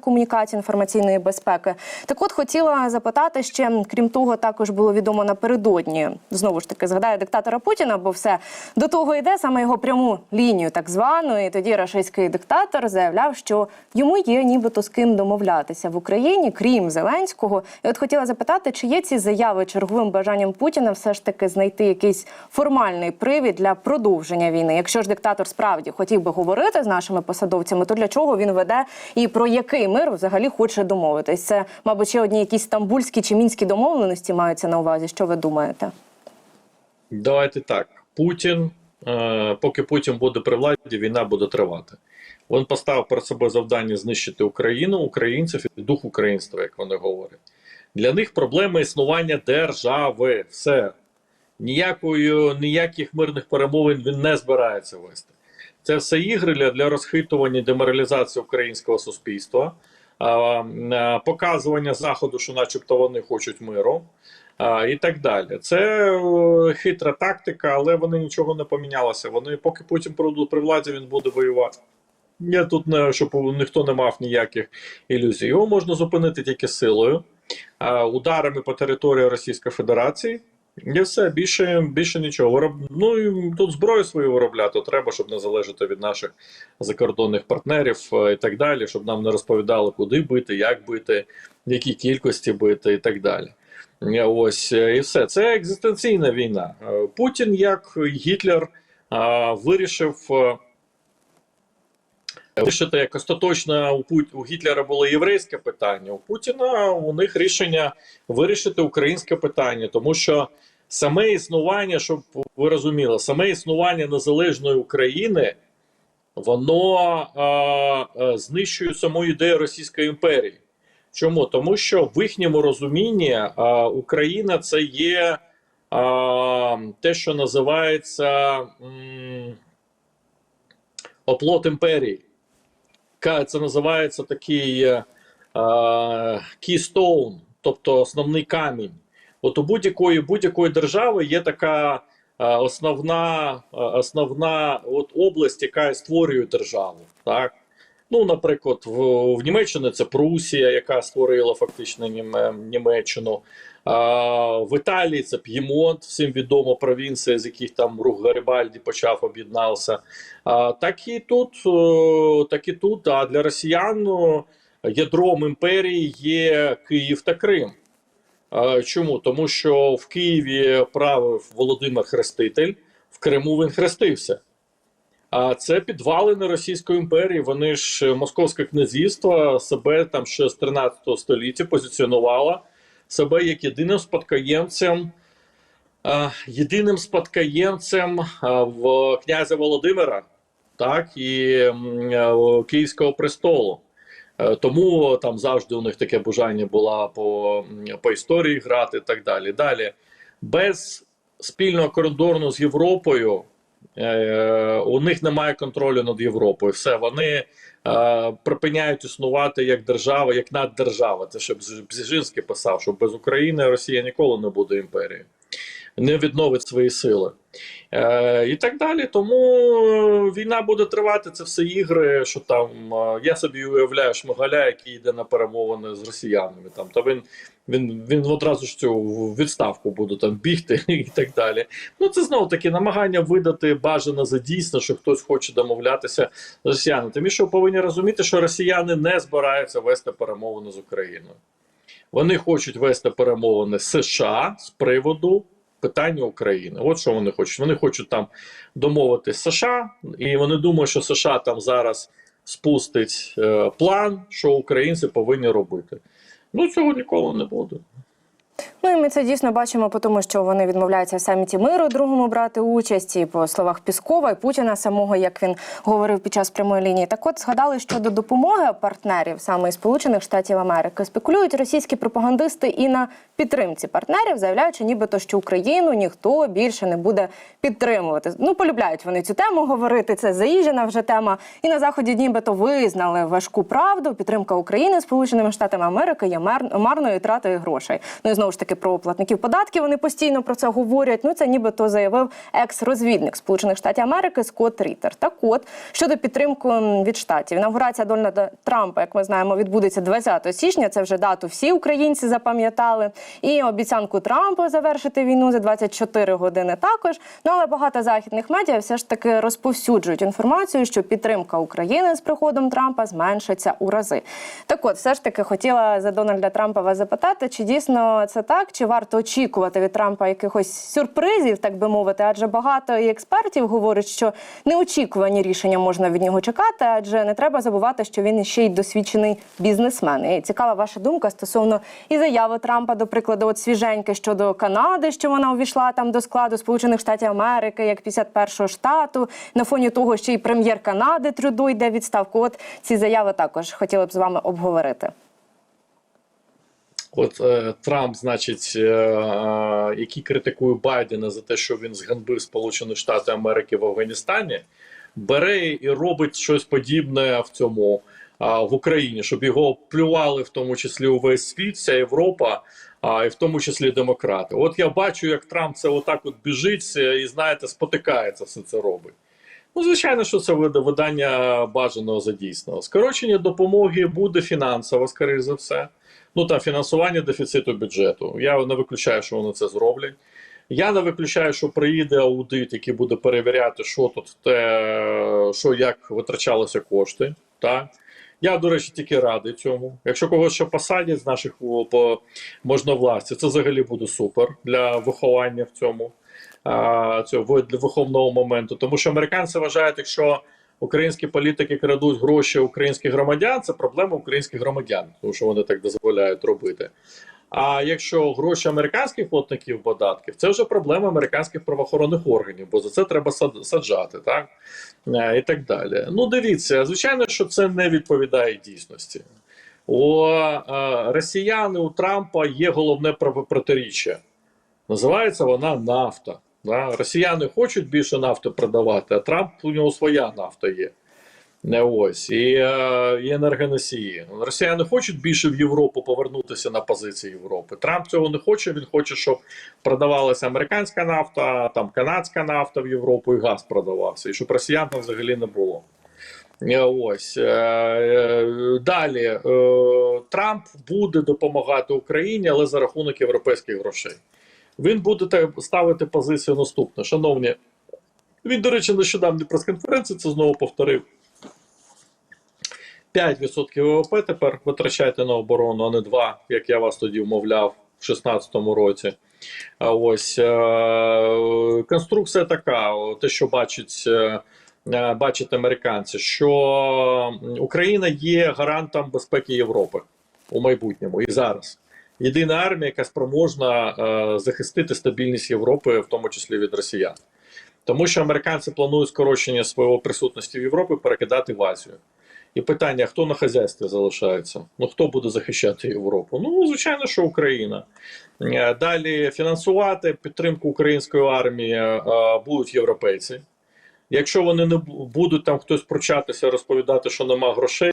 Комунікацій інформаційної безпеки, так от хотіла запитати ще, крім того, також було відомо напередодні знову ж таки згадаю диктатора Путіна, бо все до того йде саме його пряму лінію, так звану. І тоді рашистський диктатор заявляв, що йому є нібито з ким домовлятися в Україні, крім Зеленського. І от хотіла запитати, чи є ці заяви черговим бажанням Путіна все ж таки знайти якийсь формальний привід для продовження війни. Якщо ж диктатор справді хотів би говорити з нашими посадовцями, то для чого він веде і про який мир взагалі хоче домовитись? Це, мабуть, ще одні якісь стамбульські чи мінські домовленості маються на увазі. Що ви думаєте? Давайте так. Путін, е, поки Путін буде при владі, війна буде тривати. Він поставив перед собою завдання знищити Україну, українців і дух українства, як вони говорять. Для них проблема існування держави. Все. Ніякою, ніяких мирних перемовин він не збирається вести. Це все ігри для, розхитування деморалізації українського суспільства, показування Заходу, що начебто вони хочуть миру. І так далі. Це е, хитра тактика, але вони нічого не помінялося. Вони, поки Путін при при владі, він буде воювати. Я тут не щоб ніхто не мав ніяких ілюзій. Його можна зупинити тільки силою, ударами по території Російської Федерації. І все, більше більше нічого. Вироб... Ну і тут зброю свою виробляти треба, щоб не залежати від наших закордонних партнерів е, і так далі, щоб нам не розповідали, куди бити, як бити, в якій кількості бити і так далі. Е, Ось е, і все. Це екзистенційна війна. Путін, як Гітлер, вирішив. Вирішити як остаточно у Гітлера було єврейське питання. У Путіна у них рішення вирішити українське питання, тому що саме існування, щоб ви розуміли, саме існування незалежної України, воно е, е, знищує саму ідею Російської імперії. Чому? Тому що в їхньому розумінні е, Україна це є е, те, що називається м, оплот імперії. Це називається такий е, е, тобто основний камінь. От у будь-якої будь-якої держави є така е, основна, е, основна от область, яка створює державу. Так? Ну, наприклад, в, в Німеччині це Прусія, яка створила фактично Німе- Німеччину. В Італії це П'ємонт, всім відома провінція, з яких там рух Гарибальді почав об'єднався. Так і тут, так і тут, а для росіян ядром імперії є Київ та Крим. Чому? Тому що в Києві правив Володимир Хреститель, в Криму він хрестився. А це підвалини Російської імперії. Вони ж е, Московське князівство себе там ще з 13 століття позиціонувало себе як єдиним спадкоємцем, е, єдиним спадкоємцем е, в князя Володимира, так і е, Київського престолу. Тому там завжди у них таке бажання було по, по історії грати і так далі. Далі, без спільного кордону з Європою у них немає контролю над Європою. Все, вони е, припиняють існувати як держава, як наддержава. Це ще Бз- Бзіжинський писав, що без України Росія ніколи не буде імперією, не відновить свої сили. Е, і так далі. Тому війна буде тривати. Це все ігри. Що там е, я собі уявляю Шмигаля, який йде на перемовини з росіянами. Там то він він, він одразу ж цю відставку буде там бігти і так далі. Ну це знову таки намагання видати бажане за дійсно, що хтось хоче домовлятися з росіянами. Тим що повинні розуміти, що росіяни не збираються вести перемовини з Україною. Вони хочуть вести перемовини США з приводу питання України. От що вони хочуть. Вони хочуть там домовити США, і вони думають, що США там зараз спустить е, план, що українці повинні робити. Ну цього ніколи не буде. Ну і ми це дійсно бачимо по тому, що вони відмовляються в саміті миру другому брати участь і по словах Піскова і Путіна самого, як він говорив під час прямої лінії. Так от згадали щодо допомоги партнерів саме із Сполучених Штатів Америки. Спекулюють російські пропагандисти і на підтримці партнерів, заявляючи, нібито що Україну ніхто більше не буде підтримувати. Ну полюбляють вони цю тему говорити. Це заїжджена вже тема. І на заході нібито визнали важку правду. Підтримка України Сполученими Штатами Америки є мар- марною тратою грошей. Ну і знову ж таки. Таки про платників податків. Вони постійно про це говорять. Ну це нібито заявив екс-розвідник Сполучених Штатів Америки Скотт Рітер. Так от щодо підтримки від штатів, інаугурація Дональда Трампа, як ми знаємо, відбудеться 20 січня. Це вже дату всі українці запам'ятали. І обіцянку Трампа завершити війну за 24 години також. Ну але багато західних медіа все ж таки розповсюджують інформацію, що підтримка України з приходом Трампа зменшиться у рази. Так от, все ж таки хотіла за Дональда Трампа вас запитати, чи дійсно це так, чи варто очікувати від Трампа якихось сюрпризів, так би мовити, адже багато і експертів говорять, що неочікувані рішення можна від нього чекати, адже не треба забувати, що він ще й досвідчений бізнесмен. І цікава ваша думка стосовно і заяви Трампа, до прикладу, от свіженьке щодо Канади, що вона увійшла там до складу Сполучених Штатів Америки як 51-го штату. На фоні того, що і прем'єр Канади Трюдо йде відставку. От ці заяви також хотіли б з вами обговорити. От е, Трамп, значить, е, е, який критикує Байдена за те, що він зганбив Сполучені Штати Америки в Афганістані, бере і робить щось подібне в цьому а, в Україні, щоб його плювали в тому числі увесь світ, вся Європа, а і в тому числі демократи. От я бачу, як Трамп це отак от біжить е, і знаєте, спотикається, все це робить. Ну, звичайно, що це вида- видання бажаного за дійсного. Скорочення допомоги буде фінансово, скоріш за все. Ну та фінансування дефіциту бюджету. Я не виключаю, що вони це зроблять. Я не виключаю, що приїде аудит, який буде перевіряти, що тут те, що як витрачалися кошти. Так? Я, до речі, тільки радий цьому. Якщо когось ще посадять з наших по можновластів, це взагалі буде супер для виховання в цьому а, цього для виховного моменту. Тому що американці вважають, якщо українські політики крадуть гроші українських громадян, це проблема українських громадян, тому що вони так дозволяють робити. А якщо гроші американських платників податків, це вже проблема американських правоохоронних органів, бо за це треба саджати, так Е, і так далі. Ну, дивіться, звичайно, що це не відповідає дійсності. У е, росіяни у Трампа є головне протиріччя. Називається вона нафта. Да? Росіяни хочуть більше нафти продавати, а Трамп у нього своя нафта є. Не ось і, е, і енергоносії. Росіяни хочуть більше в Європу повернутися на позиції Європи. Трамп цього не хоче. Він хоче, щоб продавалася американська нафта, там канадська нафта в Європу і газ продавався, і щоб росіян там взагалі не було. Е, Ось е, далі Трамп буде допомагати Україні, але за рахунок європейських грошей. Він буде ставити позицію наступну. Шановні, він, до речі, нещодавно прес-конференції це знову повторив. 5% ВВП тепер витрачайте на оборону, а не 2%, як я вас тоді вмовляв в 2016 році. А ось е, конструкція така: те, що бачить, е, е, бачать американці, що Україна є гарантом безпеки Європи у майбутньому і зараз. Єдина армія, яка спроможна е, захистити стабільність Європи, в тому числі від росіян. Тому що американці планують скорочення своєї присутності в Європі перекидати в Азію. І питання: хто на хазяйстві залишається? Ну хто буде захищати Європу? Ну, звичайно, що Україна. Е, Далі фінансувати підтримку української армії е, будуть європейці. Якщо вони не будуть там хтось пручатися, розповідати, що нема грошей,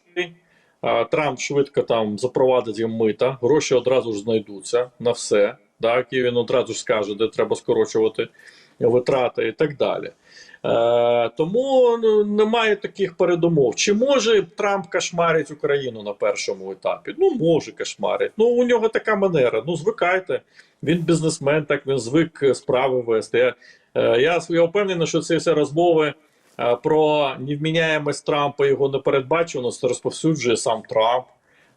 Трамп швидко там запровадить їм мита, гроші одразу ж знайдуться на все. Так, і він одразу ж скаже, де треба скорочувати витрати і так далі. Е, тому ну, немає таких передумов. Чи може Трамп кошмарить Україну на першому етапі? Ну, може кошмарить. Ну, у нього така манера. Ну, звикайте. Він бізнесмен, так він звик справи вести. Я, е, я, впевнений, що ці всі розмови про невміняємість Трампа його непередбачуваність розповсюджує сам Трамп.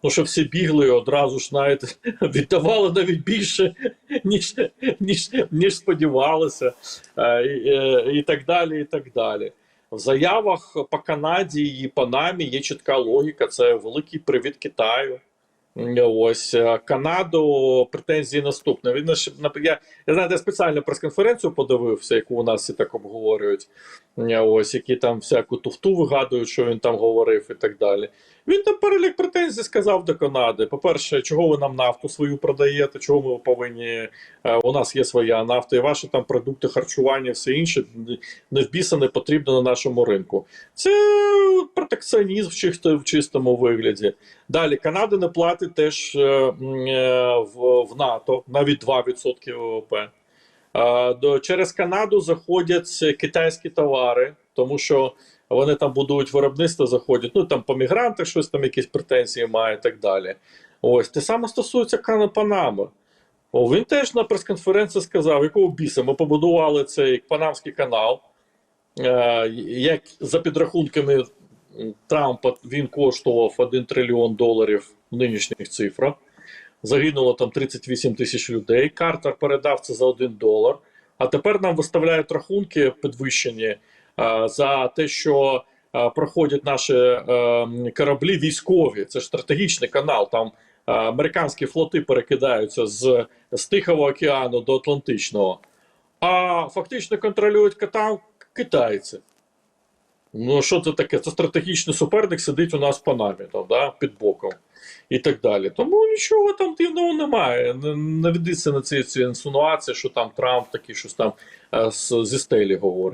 Ну, що всі бігли і одразу ж знаєте, віддавали навіть більше, ніж, ніж, ніж сподівалися, е, і, е, і так далі. і так далі. В заявах по Канаді і Панамі є чітка логіка. Це великий привіт Китаю. Ось е, Канаду претензії наступне. Він ж нап- я, я знаєте, спеціально прес-конференцію подивився, яку у нас і так обговорюють. Ось які там всяку туфту вигадують, що він там говорив, і так далі. Він там перелік претензій сказав до Канади. По-перше, чого ви нам нафту свою продаєте, чого ми повинні. е, У нас є своя нафта, і ваші там продукти харчування, все інше не біса не потрібно на нашому ринку. Це протекціонізм в чисто- в чистому вигляді. Далі Канада не платить теж е, е, в, в НАТО навіть 2% ВВП. Через Канаду заходять китайські товари, тому що вони там будують виробництво, заходять. Ну там по мігрантах щось там якісь претензії має і так далі. Ось те саме стосується Кана Панами. О, він теж на прес-конференції сказав, якого біса ми побудували цей Панамський канал. Е, як за підрахунками Трампа він коштував 1 трильйон доларів в нинішніх цифрах. Загинуло там 38 тисяч людей. Картер передав це за 1 долар. А тепер нам виставляють рахунки підвищені за те, що е, проходять наші е, кораблі військові. Це ж стратегічний канал. Там е, американські флоти перекидаються з, з Тихого океану до Атлантичного, а фактично контролюють канал китайці. Ну, що це таке? Це стратегічний суперник сидить у нас в Панамі, там, да, під боком і так далі. Тому нічого там дивного немає. Не, ведіться на ці, ці інсинуації, що там Трамп такий щось там е, зі стелі говорить.